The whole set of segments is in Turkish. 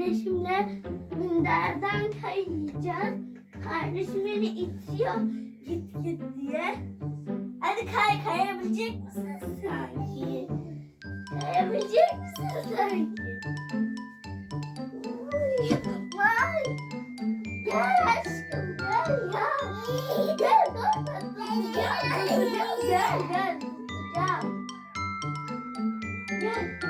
kardeşimle minderden kayacağız. Kardeşim beni itiyor git git diye. Hadi kay kayabilecek misin sanki? Kayabilecek misin sanki? Vay! Gel aşkım gel ya. Gel dur dur gel gel gel. Gel. gel.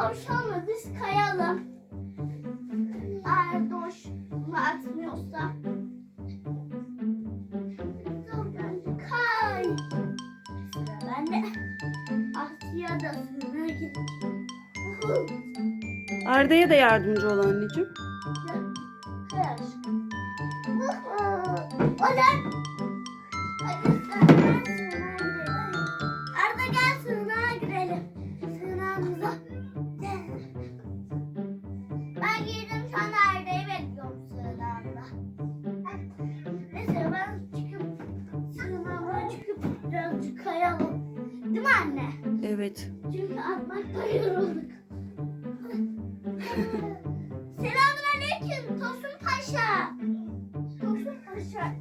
Tavşanla biz kayalım. Eğer Doş bunu atmıyorsa. Kay. Sıra bende. Asya da sınır. Arda'ya da yardımcı ol anneciğim. Kay aşkım. O? Evet. Çünkü atmakta yorulduk. Selamun aleyküm Tosun Paşa. Tosun Paşa.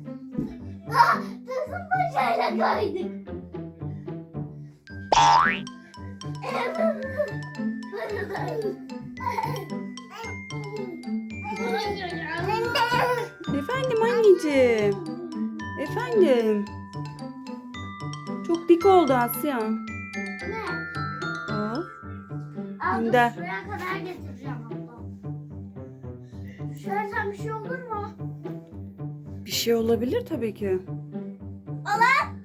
Ah, Tosun Paşa ile kaydık. Efendim anneciğim. Efendim. Çok dik oldu Asya. Aldım Gönder. şuraya kadar getireceğim abla. Şöyle bir şey olur mu? bir şey olabilir tabii ki. Ala!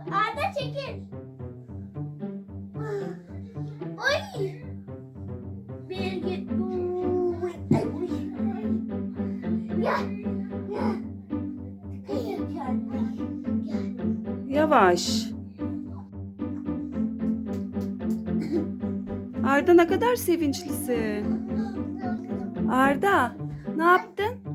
Arda çekil. Oy! Bir git. Ya. Yavaş. Arda ne kadar sevinçlisin. Arda ne yaptın?